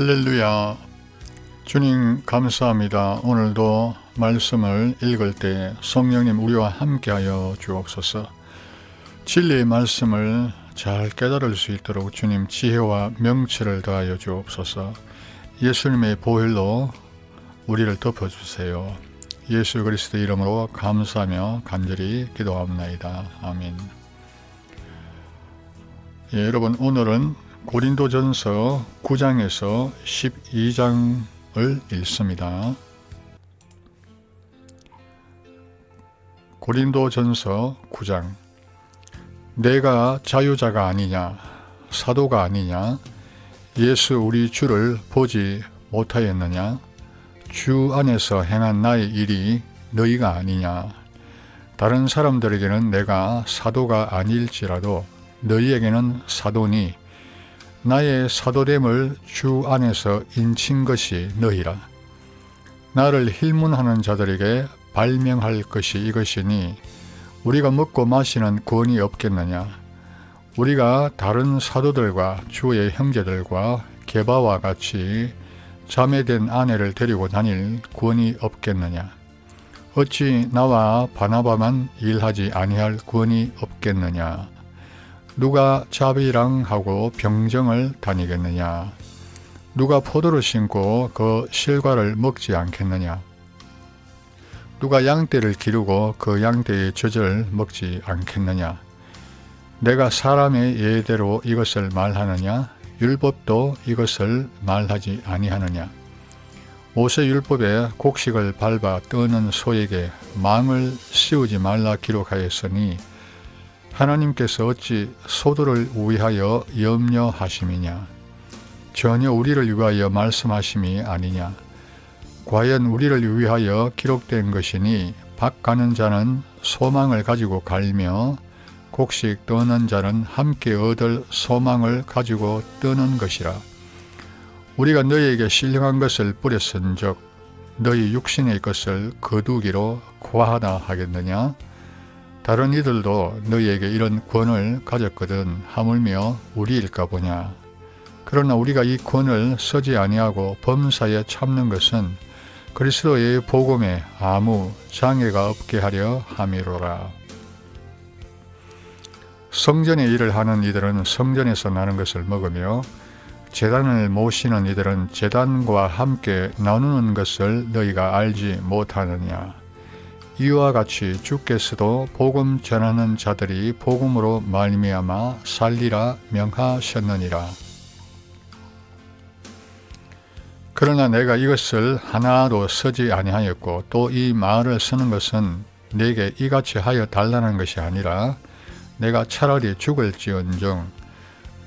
할렐루야. 주님 감사합니다. 오늘도 말씀을 읽을 때 성령님 우리와 함께하여 주옵소서. 진리의 말씀을 잘 깨달을 수 있도록 주님 지혜와 명철을 더하여 주옵소서. 예수님의 보혈로 우리를 덮어주세요. 예수 그리스도 이름으로 감사하며 간절히 기도합나이다. 아멘. 예, 여러분 오늘은 고린도전서 9장에서 12장을 읽습니다. 고린도 전서 9장 내가 자유자가 아니냐 사도가 아니냐 예수 우리 주를 보지 못하였느냐 주 안에서 행한 나의 일이 너희가 아니냐 다른 사람들에게는 내가 사도가 아닐지라도 너희에게는 사도니 나의 사도됨을 주 안에서 인친 것이 너희라. 나를 힐문하는 자들에게 발명할 것이 이것이니 우리가 먹고 마시는 권이 없겠느냐. 우리가 다른 사도들과 주의 형제들과 개바와 같이 자매된 아내를 데리고 다닐 권이 없겠느냐. 어찌 나와 바나바만 일하지 아니할 권이 없겠느냐. 누가 자비랑하고 병정을 다니겠느냐? 누가 포도를 심고 그 실과를 먹지 않겠느냐? 누가 양떼를 기르고 그 양떼의 젖을 먹지 않겠느냐? 내가 사람의 예대로 이것을 말하느냐? 율법도 이것을 말하지 아니하느냐? 모세 율법에 곡식을 밟아 떠는 소에게 망을 씌우지 말라 기록하였으니 하나님께서 어찌 소도를 위하여 염려하심이냐? 전혀 우리를 위하여 말씀하심이 아니냐? 과연 우리를 위하여 기록된 것이니 박 가는 자는 소망을 가지고 갈며 곡식 떠는 자는 함께 얻을 소망을 가지고 떠는 것이라. 우리가 너희에게 신령한 것을 뿌렸은즉 너희 육신의 것을 거두기로 과하다 하겠느냐? 다른 이들도 너희에게 이런 권을 가졌거든 하물며 우리일까 보냐. 그러나 우리가 이 권을 쓰지 아니하고 범사에 참는 것은 그리스도의 복음에 아무 장애가 없게 하려 함이로라. 성전의 일을 하는 이들은 성전에서 나는 것을 먹으며 재단을 모시는 이들은 재단과 함께 나누는 것을 너희가 알지 못하느냐. 이와 같이 주께서도 복음 전하는 자들이 복음으로 말미암아 살리라 명하셨느니라. 그러나 내가 이것을 하나도 쓰지 아니하였고 또 이 말을 쓰는 것은 내게 이같이 하여 달라는 것이 아니라 내가 차라리 죽을지언정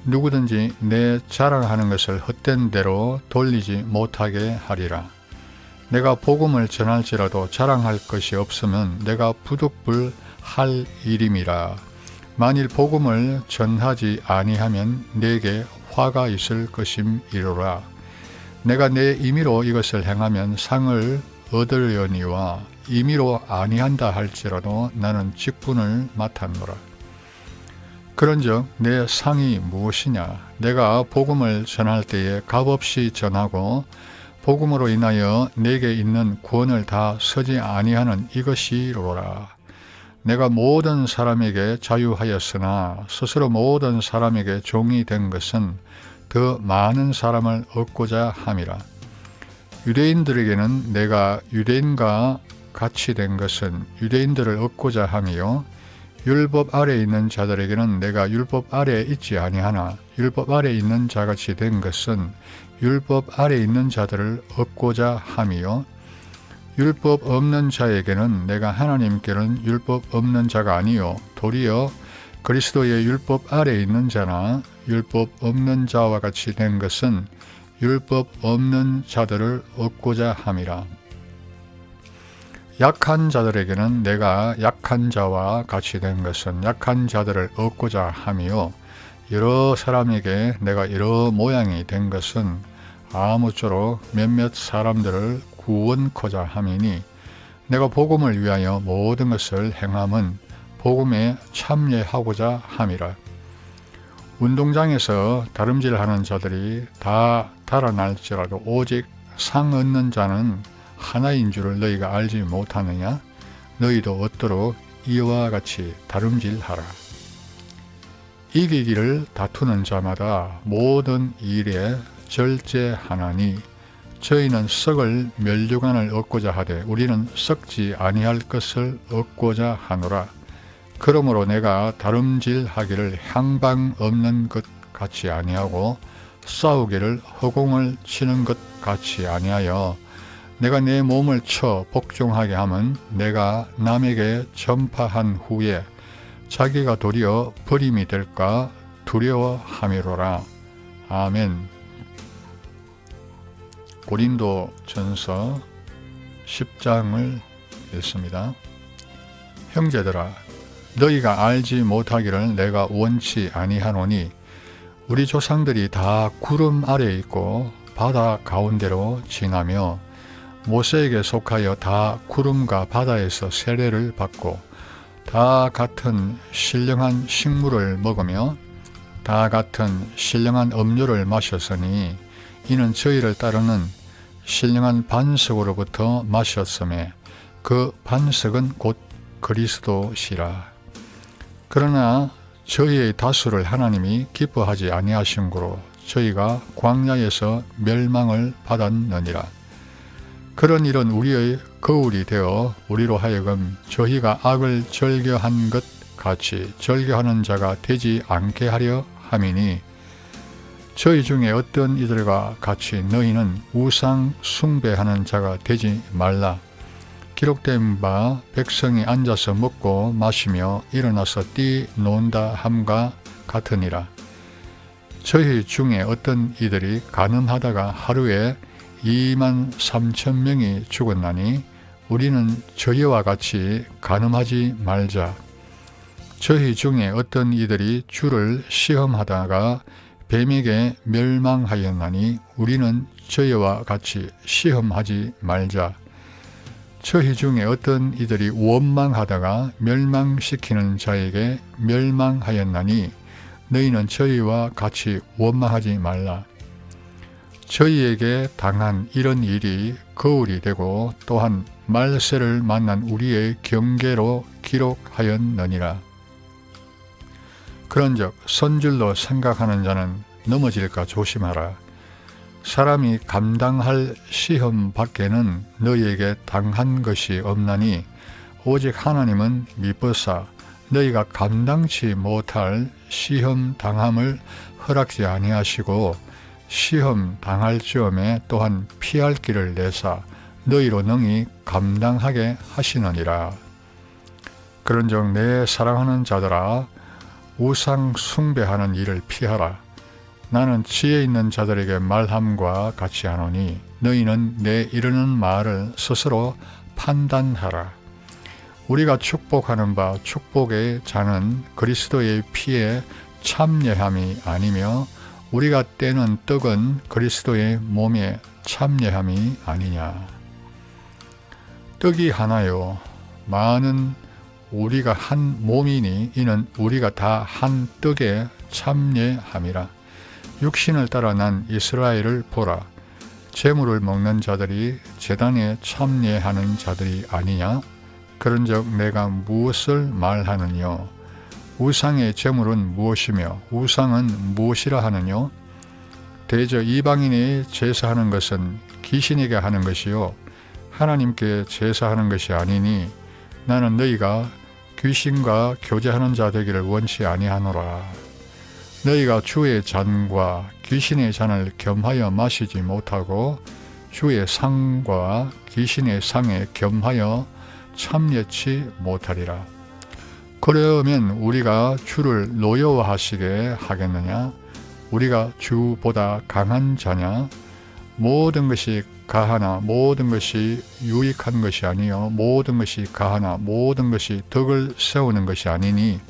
누구든지 내 자랑하는 것을 헛된 대로 돌리지 못하게 하리라. 내가 복음을 전할지라도 자랑할 것이 없으면 내가 부득불 할 일임이라. 만일 복음을 전하지 아니하면 내게 화가 있을 것임이로라. 내가 내 임의로 이것을 행하면 상을 얻으려니와 임의로 아니한다 할지라도 나는 직분을 맡았노라. 그런즉 내 상이 무엇이냐? 내가 복음을 전할 때에 값없이 전하고 복음으로 인하여 내게 있는 구원을 다 서지 아니하는 이것이로라. 내가 모든 사람에게 자유하였으나 스스로 모든 사람에게 종이 된 것은 더 많은 사람을 얻고자 함이라. 유대인들에게는 내가 유대인과 같이 된 것은 유대인들을 얻고자 함이요 율법 아래 있는 자들에게는 내가 율법 아래 있지 아니하나 율법 아래 있는 자같이 된 것은 율법 아래 있는 자들을 얻고자 함이요 율법 없는 자에게는 내가 하나님께는 율법 없는 자가 아니요 도리어 그리스도의 율법 아래 있는 자나 율법 없는 자와 같이 된 것은 율법 없는 자들을 얻고자 함이라. 약한 자들에게는 내가 약한 자와 같이 된 것은 약한 자들을 얻고자 함이요. 여러 사람에게 내가 여러 모양이 된 것은 아무쪼록 몇몇 사람들을 구원코자 함이니 내가 복음을 위하여 모든 것을 행함은 복음에 참여하고자 함이라. 운동장에서 다름질하는 자들이 다 달아날지라도 오직 상 얻는 자는 하나인 줄을 너희가 알지 못하느냐? 너희도 얻도록 이와 같이 다름질하라. 이기기를 다투는 자마다 모든 일에 절제하나니 저희는 썩을 멸류관을 얻고자 하되 우리는 썩지 아니할 것을 얻고자 하노라. 그러므로 내가 다름질하기를 향방 없는 것 같이 아니하고 싸우기를 허공을 치는 것 같이 아니하여 내가 내 몸을 쳐 복종하게 하면 내가 남에게 전파한 후에 자기가 도리어 버림이 될까 두려워함이로라. 아멘. 고린도 전서 10장을 읽습니다. 형제들아 너희가 알지 못하기를 내가 원치 아니하노니 우리 조상들이 다 구름 아래에 있고 바다 가운데로 지나며 모세에게 속하여 다 구름과 바다에서 세례를 받고 다 같은 신령한 식물을 먹으며 다 같은 신령한 음료를 마셨으니 이는 저희를 따르는 신령한 반석으로부터 마셨음에 그 반석은 곧 그리스도시라. 그러나 저희의 다수를 하나님이 기뻐하지 아니하신 고로 저희가 광야에서 멸망을 받았느니라. 그런 일은 우리의 거울이 되어 우리로 하여금 저희가 악을 절겨한 것 같이 절겨하는 자가 되지 않게 하려 함이니 저희 중에 어떤 이들과 같이 너희는 우상 숭배하는 자가 되지 말라. 기록된 바 백성이 앉아서 먹고 마시며 일어나서 뛰 논다 함과 같으니라. 저희 중에 어떤 이들이 가늠하다가 하루에 2만 3천 명이 죽었나니 우리는 저희와 같이 가늠하지 말자. 저희 중에 어떤 이들이 주를 시험하다가 뱀에게 멸망하였나니 우리는 저희와 같이 시험하지 말자. 저희 중에 어떤 이들이 원망하다가 멸망시키는 자에게 멸망하였나니 너희는 저희와 같이 원망하지 말라. 저희에게 당한 이런 일이 거울이 되고 또한 말세를 만난 우리의 경계로 기록하였느니라. 그런즉 선줄로 생각하는 자는 넘어질까 조심하라. 사람이 감당할 시험 밖에는 너희에게 당한 것이 없나니 오직 하나님은 미쁘사 너희가 감당치 못할 시험 당함을 허락지 아니하시고 시험 당할 즈음에 또한 피할 길을 내사 너희로 능히 감당하게 하시느니라. 그런즉 내 사랑하는 자들아 우상 숭배하는 일을 피하라. 나는 지혜 있는 자들에게 말함과 같이 하노니 너희는 내 이르는 말을 스스로 판단하라. 우리가 축복하는 바 축복의 자는 그리스도의 피에 참여함이 아니며 우리가 떼는 떡은 그리스도의 몸에 참여함이 아니냐. 떡이 하나요. 많은 우리가 한 몸이니 이는 우리가 다 한 떡에 참여함이라. 육신을 따라 난 이스라엘을 보라. 재물을 먹는 자들이 재단에 참여하는 자들이 아니냐? 그런즉 내가 무엇을 말하느뇨? 우상의 재물은 무엇이며 우상은 무엇이라 하느뇨? 대저 이방인이 제사하는 것은 귀신에게 하는 것이요 하나님께 제사하는 것이 아니니 나는 너희가 귀신과 교제하는 자 되기를 원치 아니하노라. 너희가 주의 잔과 귀신의 잔을 겸하여 마시지 못하고 주의 상과 귀신의 상에 겸하여 참여치 못하리라. 그러면 우리가 주를 노여워하시게 하겠느냐? 우리가 주보다 강한 자냐? 모든 것이 가하나 모든 것이 유익한 것이 아니요 모든 것이 가하나 모든 것이 덕을 세우는 것이 아니니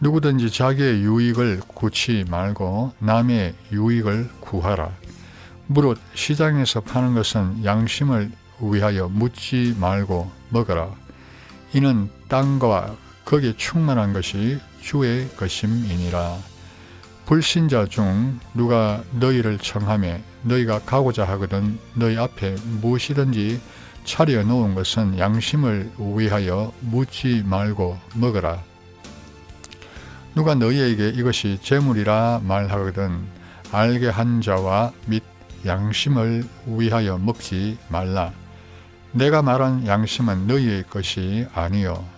누구든지 자기의 유익을 구치 말고 남의 유익을 구하라. 무릇 시장에서 파는 것은 양심을 위하여 묻지 말고 먹어라. 이는 땅과 거기에 충만한 것이 주의 것임이니라. 불신자 중 누가 너희를 청하며 너희가 가고자 하거든 너희 앞에 무엇이든지 차려 놓은 것은 양심을 위하여 묻지 말고 먹어라. 누가 너희에게 이것이 재물이라 말하거든 알게 한 자와 및 양심을 위하여 먹지 말라. 내가 말한 양심은 너희의 것이 아니요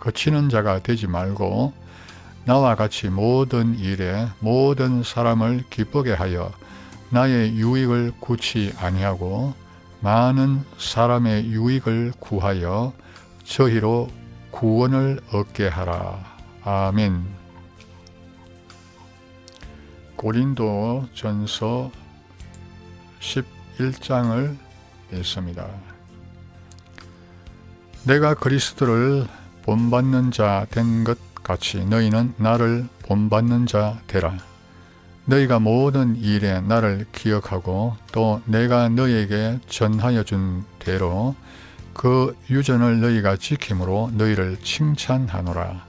거치는 자가 되지 말고 나와 같이 모든 일에 모든 사람을 기쁘게 하여 나의 유익을 구치 아니하고 많은 사람의 유익을 구하여 저희로 구원을 얻게 하라. 아멘. 고린도 전서 11장을 읽습니다. 내가 그리스도를 본받는 자 된 것 같이 너희는 나를 본받는 자 되라. 너희가 모든 일에 나를 기억하고 또 내가 너희에게 전하여 준 대로 그 유전을 너희가 지킴으로 너희를 칭찬하노라.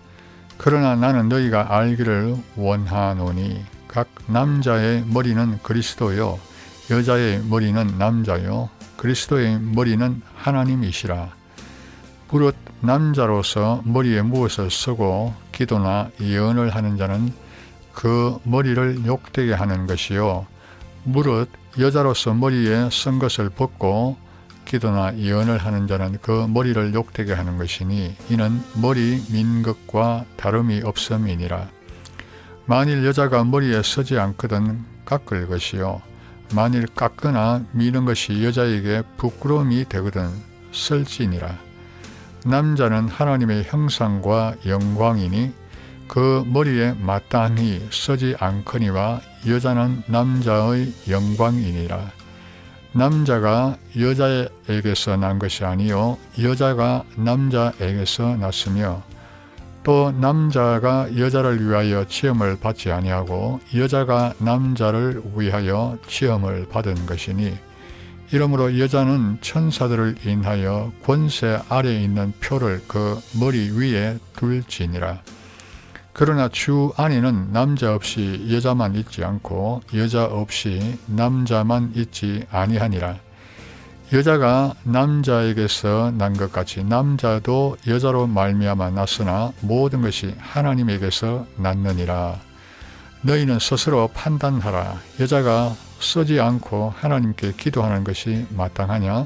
그러나 나는 너희가 알기를 원하노니 각 남자의 머리는 그리스도요 여자의 머리는 남자요 그리스도의 머리는 하나님이시라. 무릇 남자로서 머리에 무엇을 쓰고 기도나 예언을 하는 자는 그 머리를 욕되게 하는 것이요. 무릇 여자로서 머리에 쓴 것을 벗고 기도나 예언을 하는 자는 그 머리를 욕되게 하는 것이니 이는 머리 민 것과 다름이 없음이니라. 만일 여자가 머리에 쓰지 않거든 깎을 것이요. 만일 깎거나 미는 것이 여자에게 부끄러움이 되거든 쓸지니라 남자는 하나님의 형상과 영광이니 그 머리에 마땅히 쓰지 않거니와 여자는 남자의 영광이니라. 남자가 여자에게서 난 것이 아니요 여자가 남자에게서 났으며 또 남자가 여자를 위하여 시험을 받지 아니하고 여자가 남자를 위하여 시험을 받은 것이니 이러므로 여자는 천사들을 인하여 권세 아래에 있는 표를 그 머리 위에 둘지니라. 그러나 주 안에는 남자 없이 여자만 있지 않고 여자 없이 남자만 있지 아니하니라. 여자가 남자에게서 난 것 같이 남자도 여자로 말미암아 났으나 모든 것이 하나님에게서 났느니라. 너희는 스스로 판단하라. 여자가 쓰지 않고 하나님께 기도하는 것이 마땅하냐?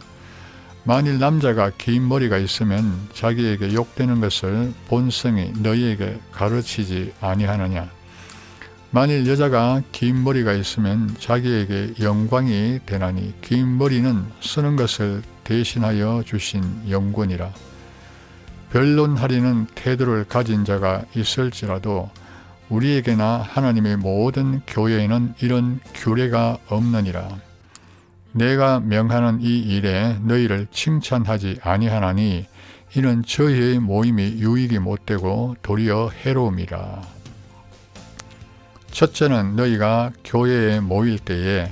만일 남자가 긴 머리가 있으면 자기에게 욕되는 것을 본성이 너희에게 가르치지 아니하느냐? 만일 여자가 긴 머리가 있으면 자기에게 영광이 되나니 긴 머리는 쓰는 것을 대신하여 주신 영권이라. 변론하리는 태도를 가진 자가 있을지라도 우리에게나 하나님의 모든 교회에는 이런 규례가 없느니라. 내가 명하는 이 일에 너희를 칭찬하지 아니하나니 이는 저희의 모임이 유익이 못되고 도리어 해로움이라. 첫째는 너희가 교회에 모일 때에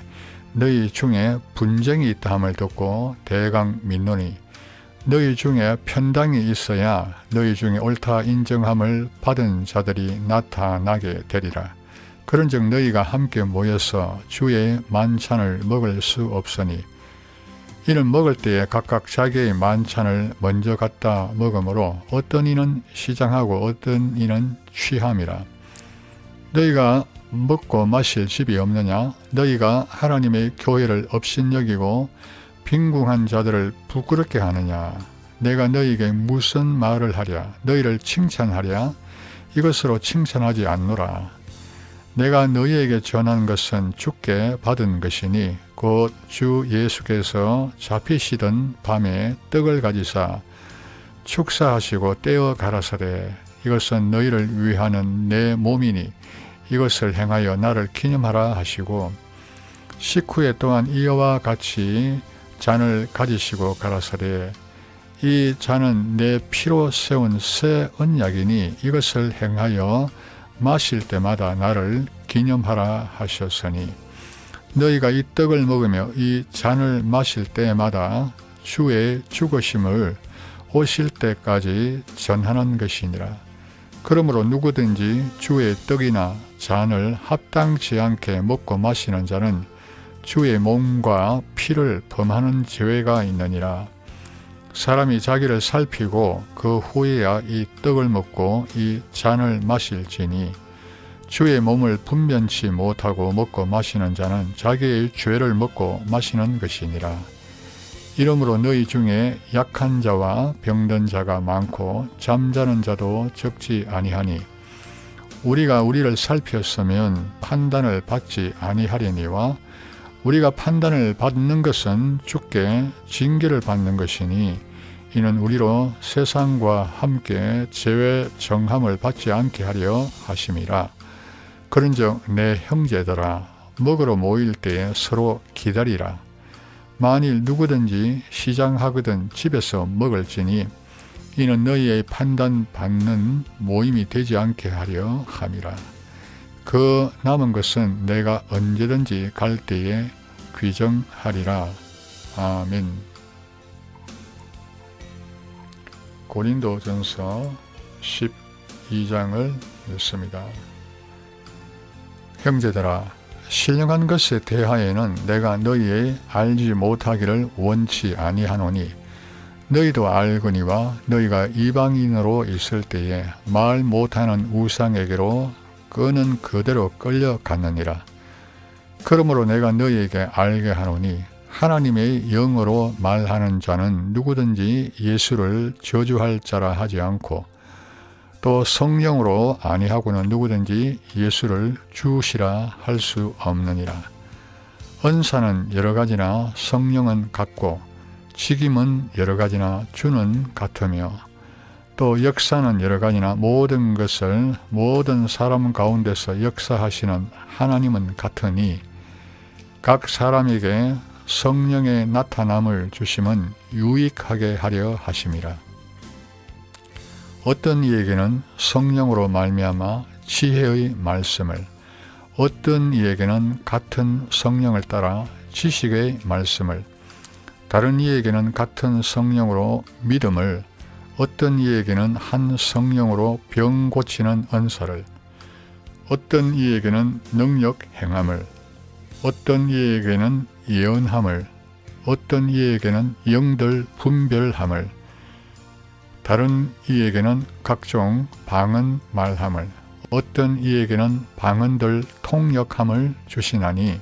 너희 중에 분쟁이 있다 함을 듣고 대강 믿노니 너희 중에 편당이 있어야 너희 중에 옳다 인정함을 받은 자들이 나타나게 되리라. 그런즉 너희가 함께 모여서 주의 만찬을 먹을 수 없으니 이는 먹을 때에 각각 자기의 만찬을 먼저 갖다 먹으므로 어떤 이는 시장하고 어떤 이는 취함이라. 너희가 먹고 마실 집이 없느냐? 너희가 하나님의 교회를 업신여기고 빈궁한 자들을 부끄럽게 하느냐? 내가 너희에게 무슨 말을 하랴? 너희를 칭찬하랴? 이것으로 칭찬하지 않노라. 내가 너희에게 전한 것은 주께 받은 것이니 곧 주 예수께서 잡히시던 밤에 떡을 가지사 축사하시고 떼어 가라사대 이것은 너희를 위하는 내 몸이니 이것을 행하여 나를 기념하라 하시고 식후에 또한 이와 같이 잔을 가지시고 가라사대 이 잔은 내 피로 세운 새 언약이니 이것을 행하여 마실 때마다 나를 기념하라 하셨으니 너희가 이 떡을 먹으며 이 잔을 마실 때마다 주의 죽으심을 오실 때까지 전하는 것이니라. 그러므로 누구든지 주의 떡이나 잔을 합당치 않게 먹고 마시는 자는 주의 몸과 피를 범하는 죄가 있느니라. 사람이 자기를 살피고 그 후에야 이 떡을 먹고 이 잔을 마실지니 주의 몸을 분변치 못하고 먹고 마시는 자는 자기의 죄를 먹고 마시는 것이니라. 이러므로 너희 중에 약한 자와 병든 자가 많고 잠자는 자도 적지 아니하니 우리가 우리를 살폈으면 판단을 받지 아니하려니와 우리가 판단을 받는 것은 주께 징계를 받는 것이니 이는 우리로 세상과 함께 제외 정함을 받지 않게 하려 하심이라. 그런즉 내 형제들아 먹으러 모일 때에 서로 기다리라. 만일 누구든지 시장하거든 집에서 먹을지니 이는 너희의 판단 받는 모임이 되지 않게 하려 함이라. 그 남은 것은 내가 언제든지 갈 때에 귀정하리라. 아멘. 고린도전서 12장을 읽습니다. 형제들아 신령한 것에 대하여는 내가 너희의 알지 못하기를 원치 아니하노니 너희도 알거니와 너희가 이방인으로 있을 때에 말 못하는 우상에게로 끄는 그대로 끌려갔느니라. 그러므로 내가 너희에게 알게 하노니 하나님의 영으로 말하는 자는 누구든지 예수를 저주할 자라 하지 않고 또 성령으로 아니하고는 누구든지 예수를 주시라 할 수 없느니라. 은사는 여러 가지나 성령은 같고 직임은 여러 가지나 주는 같으며 또 역사는 여러 가지나 모든 것을 모든 사람 가운데서 역사하시는 하나님은 같으니 각 사람에게 성령의 나타남을 주심은 유익하게 하려 하심이라. 어떤 이에게는 성령으로 말미암아 지혜의 말씀을 어떤 이에게는 같은 성령을 따라 지식의 말씀을 다른 이에게는 같은 성령으로 믿음을 어떤 이에게는 한 성령으로 병 고치는 은사를 어떤 이에게는 능력 행함을 어떤 이에게는 예언함을 어떤 이에게는 영들 분별함을 다른 이에게는 각종 방언 말함을 어떤 이에게는 방언들 통역함을 주시나니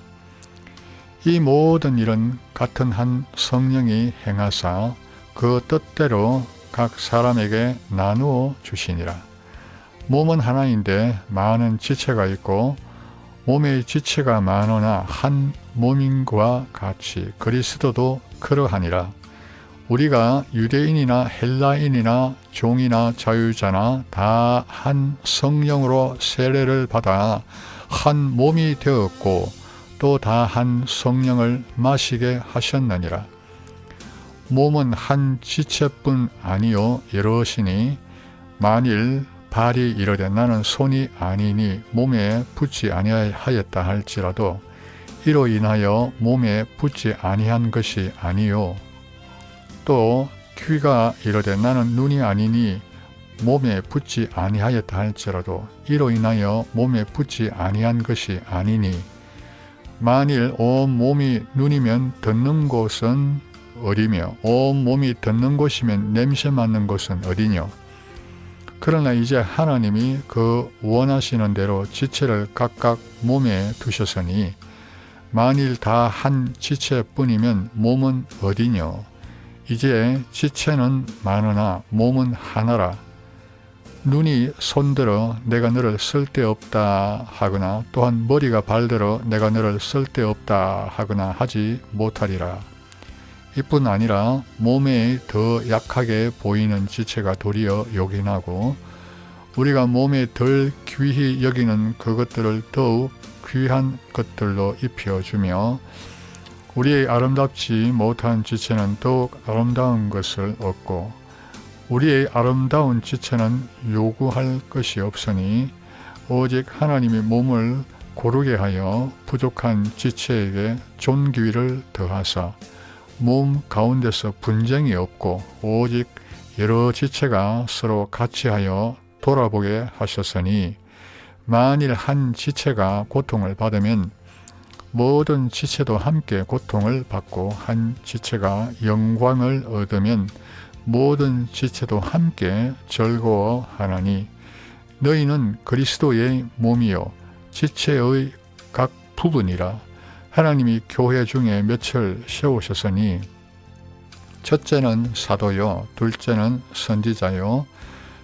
이 모든 일은 같은 한 성령이 행하사 그 뜻대로 각 사람에게 나누어 주시니라. 몸은 하나인데 많은 지체가 있고 몸의 지체가 많으나 한 몸인과 같이 그리스도도 그러하니라. 우리가 유대인이나 헬라인이나 종이나 자유자나 다 한 성령으로 세례를 받아 한 몸이 되었고 또 다 한 성령을 마시게 하셨느니라. 몸은 한 지체뿐 아니요 여럿이니 만일 발이 이르되 나는 손이 아니니 몸에 붙지 아니하였다 할지라도 이로 인하여 몸에 붙지 아니한 것이 아니요. 또 귀가 이르되 나는 눈이 아니니 몸에 붙지 아니하였다 할지라도 이로 인하여 몸에 붙지 아니한 것이 아니니 만일 온 몸이 눈이면 듣는 곳은 어디며 온 몸이 듣는 곳이면 냄새 맡는 곳은 어디뇨 그러나 이제 하나님이 그 원하시는 대로 지체를 각각 몸에 두셨으니 만일 다 한 지체뿐이면 몸은 어디뇨 이제 지체는 많으나 몸은 하나라. 눈이 손들어 내가 너를 쓸데없다 하거나 또한 머리가 발들어 내가 너를 쓸데없다 하거나 하지 못하리라. 이뿐 아니라 몸에 더 약하게 보이는 지체가 도리어 요긴하고 우리가 몸에 덜 귀히 여기는 그것들을 더욱 귀한 것들로 입혀주며 우리의 아름답지 못한 지체는 더욱 아름다운 것을 얻고 우리의 아름다운 지체는 요구할 것이 없으니 오직 하나님이 몸을 고르게 하여 부족한 지체에게 존귀를 더하사 몸 가운데서 분쟁이 없고 오직 여러 지체가 서로 같이하여 돌아보게 하셨으니 만일 한 지체가 고통을 받으면 모든 지체도 함께 고통을 받고 한 지체가 영광을 얻으면 모든 지체도 함께 즐거워하나니 너희는 그리스도의 몸이요 지체의 각 부분이라 하나님이 교회 중에 몇을 세우셨으니 첫째는 사도요 둘째는 선지자요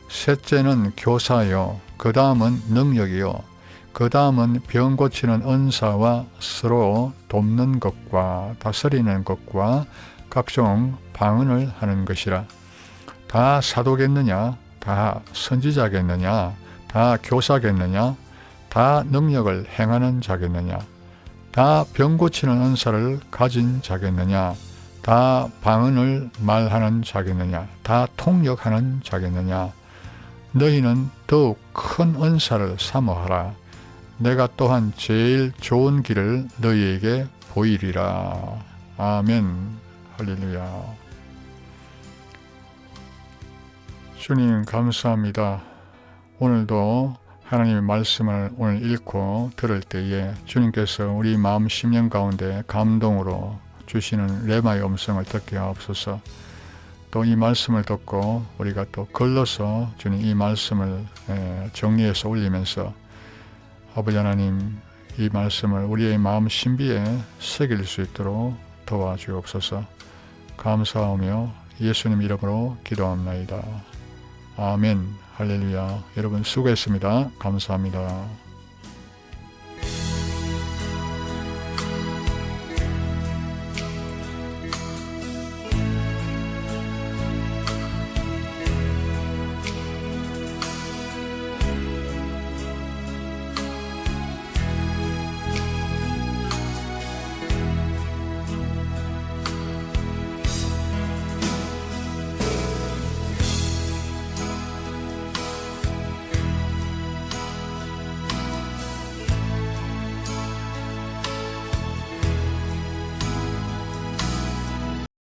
셋째는 교사요 그 다음은 능력이요 그 다음은 병 고치는 은사와 서로 돕는 것과 다스리는 것과 각종 방언을 하는 것이라. 다 사도겠느냐? 다 선지자겠느냐? 다 교사겠느냐? 다 능력을 행하는 자겠느냐 다 병 고치는 은사를 가진 자겠느냐? 다 방언을 말하는 자겠느냐? 다 통역하는 자겠느냐? 너희는 더욱 큰 은사를 사모하라. 내가 또한 제일 좋은 길을 너희에게 보이리라. 아멘. 할렐루야. 주님 감사합니다. 오늘도 하나님의 말씀을 오늘 읽고 들을 때에 주님께서 우리 마음 심령 가운데 감동으로 주시는 레마의 음성을 듣게 하옵소서. 또 이 말씀을 듣고 우리가 또 걸러서 주님 이 말씀을 정리해서 올리면서 아버지 하나님 이 말씀을 우리의 마음 신비에 새길 수 있도록 도와주옵소서. 감사하며 예수님 이름으로 기도합나이다. 아멘. 할렐루야. 여러분 수고했습니다. 감사합니다.